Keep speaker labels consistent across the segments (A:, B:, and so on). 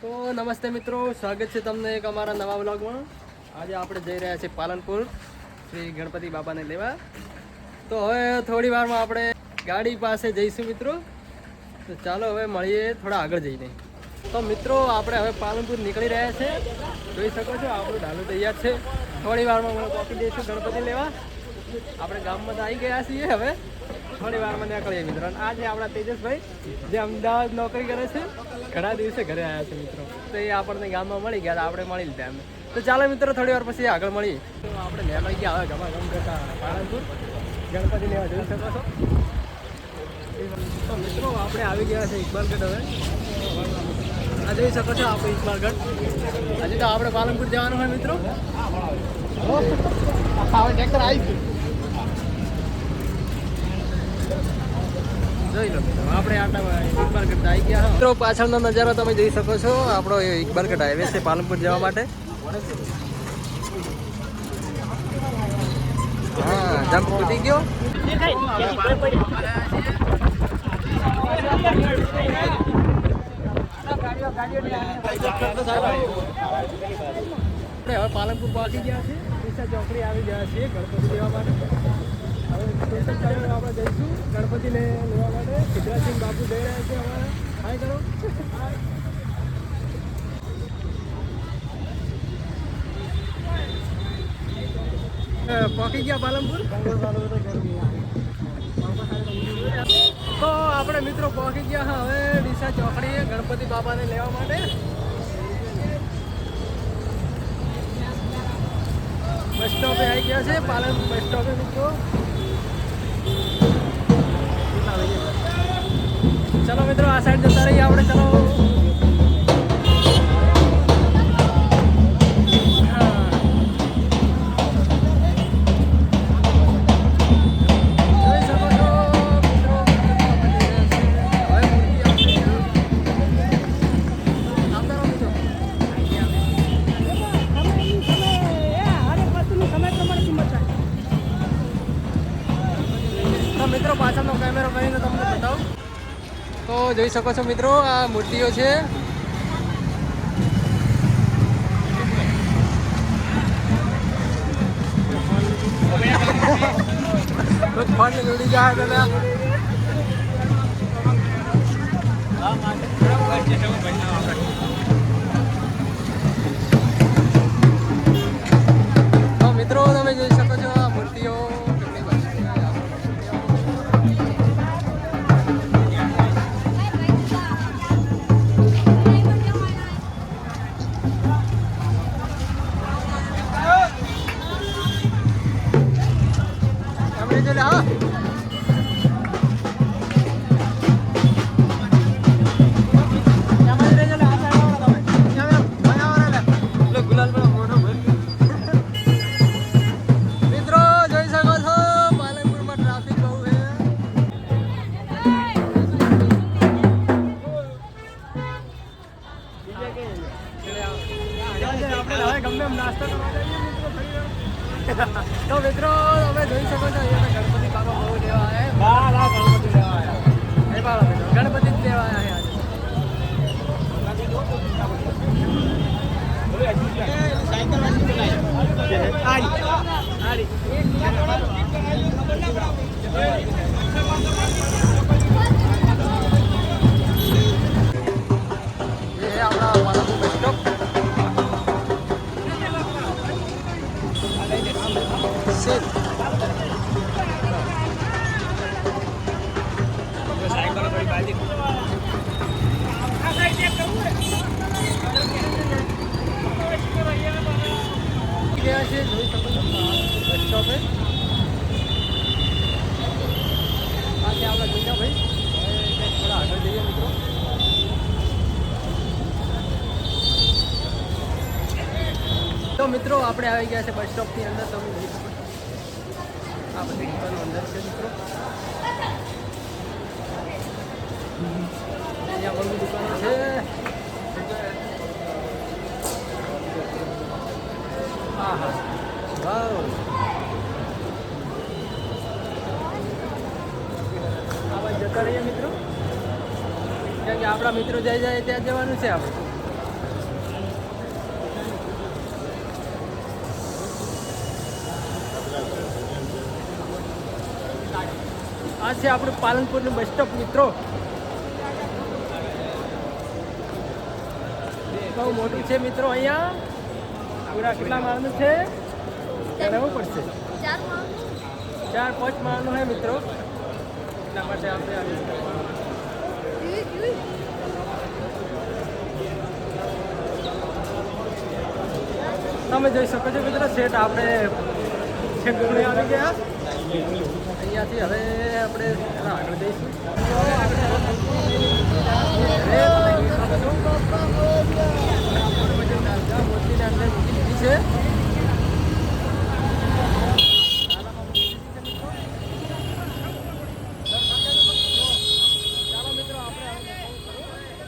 A: તો નમસ્તે મિત્રો, સ્વાગત છે તમને એક અમારા નવા વ્લોગમાં. આજે આપણે જઈ રહ્યા છીએ પાલનપુર, શ્રી ગણપતિ બાપાને લેવા. તો હવે થોડી વારમાં આપણે ગાડી પાસે જઈશું મિત્રો. તો ચાલો હવે મળીએ થોડા આગળ જઈને. તો મિત્રો, આપણે હવે પાલનપુર નીકળી રહ્યા છે. જોઈ શકો છો, આપણું ઢાલું તૈયાર છે. થોડી વારમાં હું પહોંચી દઈશું ગણપતિ લેવા. આપણે ગામમાં તો આવી ગયા છીએ હવે. થોડી વારમાં નીકળીએ મિત્રો. આજે આપણા તેજસભાઈ, જે અમદાવાદ નોકરી કરે છે. ઘણા દિવસે ઘરે આવ્યા છે મિત્રો. તો એ આપણને ગામમાં મળી ગયા આપણે મળી લીધા એમને. તો ચાલો મિત્રો, થોડી વાર પછી આગળ મળીએ. તો આપણે નીકળી ગયા હવે ગમા ગમ કરતા પાલનપુર. ગણપતિ લેવા જઈ શકો છો. તો મિત્રો, આપણે આવી ગયા છે ઇકબાલગઢ હવે. આ જઈ શકો છો આપણે ઇકબાલગઢ. હજી તો આપણે પાલનપુર જવાનું હોય મિત્રો. હવે ટ્રેક્ટર આવી ગયું. જોઈ લો મિત્રો. આપણે આટલા ઇકબાલગઢ આવી ગયા. મિત્રો પાછળનો નજારો તમે જોઈ શકો છો. આપણો ઇકબાલગઢ હાઈવે છે પાલનપુર જવા માટે. હા જમ્પ કૂદી ગયો. આપણે હવે પાલનપુર પહોંચી ગયા છે ચોકડી આવી ગયા છીએ ગણપતિ લેવા માટે. આપણે જઈશું ગણપતિને લેવા માટે સિદ્ધરાજસિંહ બાપુ જઈ રહ્યા છે અમારા હાય કરો પહોંચી ગયા પાલનપુર તો આપણે મિત્રો પહોંચી ગયા હવે ડીસા ચોકડીએ ગણપતિ બાપાને લેવા માટે. બસ સ્ટોપે આવી ગયા છે, પાલન બસ સ્ટોપે મિત્રો. ચલો મિત્રો આ સાઈડ જતા રહીએ આપણે ચલો હા. જોઈ શકો છો મિત્રો, હવે મૂર્તિ આવશે. આવતા રહો મિત્રો. તો મિત્રો પાછળનો કેમેરો કરીને તમને બતાવું તો જોઈ શકો છો મિત્રો આ મૂર્તિઓ છે. ફંડ ઉડી જાય પેલા Yeah. ये બસ સ્ટોપે આ છે આપણા જોઈજાભાઈ થોડા આગળ જઈએ તો મિત્રો, આપણે આવી ગયા છે બસ સ્ટોપની અંદર. તમે જોઈ શકો આ બધી અંદર છે મિત્રો. અહીંયા બધી દુકાનો છે. હા હા વાવ. તો મિત્રો? કારણ કે આપણા મિત્રો જાય જાય ત્યાં જવાનું છે આપણે. આ છે આપણું પાલનપુરનું બસ સ્ટોપ મિત્રો. બહુ મોટું છે મિત્રો અહીંયા. પૂરા કેટલા માળનું છે? રહેવું પડશે.
B: ચાર
A: પાંચ માળનું હે મિત્રો. એટલા માટે આપણે તમે જોઈ શકો છો મિત્રો સેટ આપણે છેક દૂરે આવી ગયા. અહીંયાથી હવે આપણે આગળ જઈશું હવે તમે જોઈ શકો છો. મોતીને અંદર મૂકી દીધી છે ચાલો મિત્રો આપણે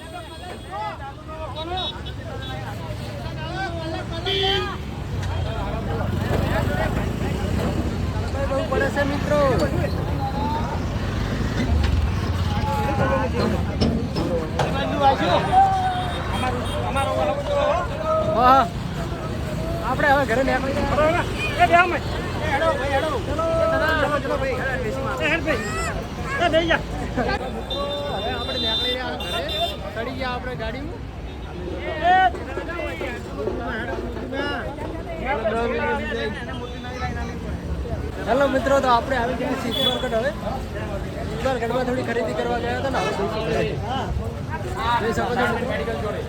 A: બહુ પડે છે મિત્રો હા આપણે હવે ઘરે નીકળી હવે આપણે ગાડીમાં. હેલો મિત્રો તો આપણે આવી ગયા છીએ સિદ્ધવરગઢ હવે. સિદ્ધવરગઢમાં થોડી ખરીદી કરવા ગયા હતા ને હવે જોઈ મેડિકલ જોડે.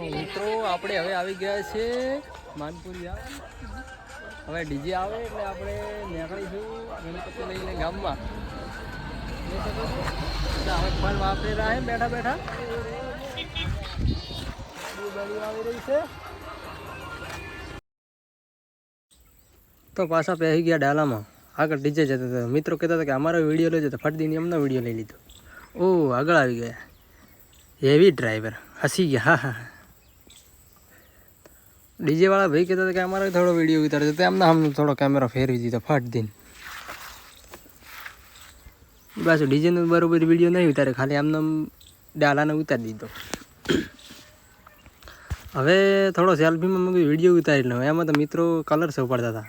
A: તો મિત્રો, આપણે હવે આવી ગયા છે માનપુરી હવે ડીજે આવે એટલે આપણે નીકળીશું ગણપતિ લઈને ગામમાં. હવે બેઠા બેઠા. તો પાછા પહેરી ગયા ડાલામાં. આગળ ડીજે જતા હતા. મિત્રો કહેતા હતા કે અમારો વીડિયો લેજો તો ફટદીની અમને વીડિયો લઈ લીધો. ઓ આગળ આવી ગયા. હેવી ડ્રાઈવર હસી ગયા. હા હા. ડીજે વાળા ભાઈ કહેતા હતા કે અમારે થોડો વીડિયો ઉતારે તો એમના આમ થોડો કેમેરા ફેરવી દીધો, ફાટ દઈને. બસ ડીજેનો બરોબર વીડિયો નહીં ઉતારે, ખાલી આમને આમ ડાલાને ઉતારી દીધો. હવે થોડો સેલ્ફીમાં મેં વીડિયો ઉતારી લઉં. એમાં તો મિત્રો કલર સૌ હતા.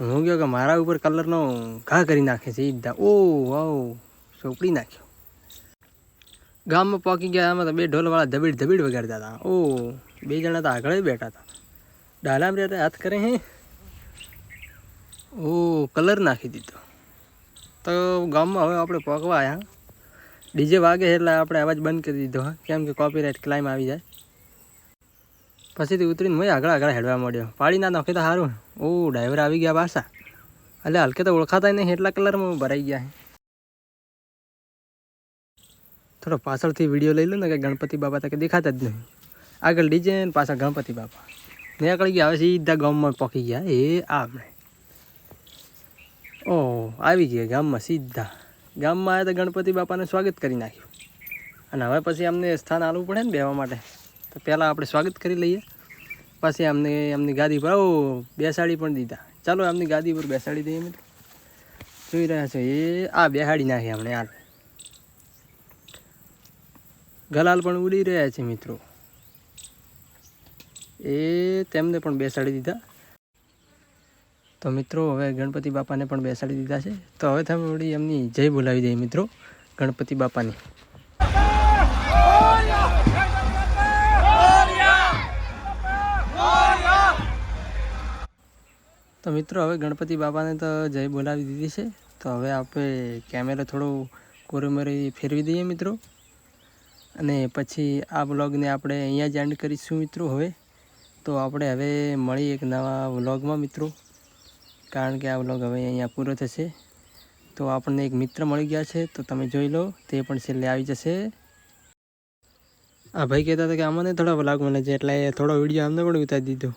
A: હું કહ્યું કે મારા ઉપર કલરનો ઘા કરી નાખે છે બધા ઓ, વાવ ચોપડી નાખ્યો. ગામમાં પહોંચી ગયા એમાં તો બે ઢોલવાળા ધબીડ ધબીડ વગાડતા હતા. ઓ. બે જણા તો આગળ બેઠા હતા. ડાલામ રહેતા હાથ કરે હે. ઓ, કલર નાખી દીધો. તો ગામમાં હવે આપણે પહોંચવા આવ્યા ડીજે વાગે એટલે આપણે અવાજ બંધ કરી દીધો, હા. કેમ કે કોપીરાઇટ ક્લાઇમ આવી જાય. પછીથી ઉતરીને મેં આગળ આગળ હેડવા માંડ્યો. પાડી ના નાખે તો સારું ઓ ડ્રાઈવર આવી ગયા પાછા. એટલે હલકે તો ઓળખાતા નહીં, એટલા કલરમાં ભરાઈ ગયા થોડો પાછળથી વીડિયો લઈ લો ને, કે ગણપતિ બાપા તકે દેખાતા જ નહીં. આગળ ડીજે પાછા ગણપતિ બાપા. નીકળી ગયા, હવે સીધા ગામમાં પકી ગયા. એ આ આપણે ઓ, આવી ગયા ગામમાં સીધા. ગામમાં આવ્યા તો ગણપતિ બાપાને સ્વાગત કરી નાખ્યું. અને હવે પછી અમને સ્થાન આલવું પડે ને બેવા માટે. તો પહેલાં આપણે સ્વાગત કરી લઈએ. પછી અમને એમની ગાદી પર બેસાડી પણ દીધા. ચાલો એમની ગાદી પર બેસાડી દઈએ મિત્રો. જોઈ રહ્યા છો, એ આ બેસાડી નાખી અમને હાલ ગલાલ પણ ઉડી રહ્યા છે મિત્રો. એ તેમને પણ બેસાડી દીધા. તો મિત્રો, હવે ગણપતિ બાપાને પણ બેસાડી દીધા છે. તો હવે તમે વળી એમની જય બોલાવી દઈએ મિત્રો, ગણપતિ બાપાની. તો મિત્રો, હવે ગણપતિ બાપાને તો જય બોલાવી દીધી છે. તો હવે આપણે કેમેરા થોડો કોરેમરી ફેરવી દઈએ મિત્રો. અને પછી આ બ્લોગને આપણે અહીંયા જ એન્ડ કરીશું મિત્રો હવે. તો આપણે હવે મળી એક નવા વ્લોગમાં મિત્રો. કારણ કે આ વ્લોગ હવે અહીંયા પૂરો થશે. તો આપણને એક મિત્ર મળી ગયા છે, તો તમે જોઈ લો, તે પણ છેલ્લે આવી જશે. આ ભાઈ કહેતા હતા કે આમાં થોડા વ્લોગ મળે છે એટલે થોડો વીડિયો અમને પણ ઉતારી દીધો.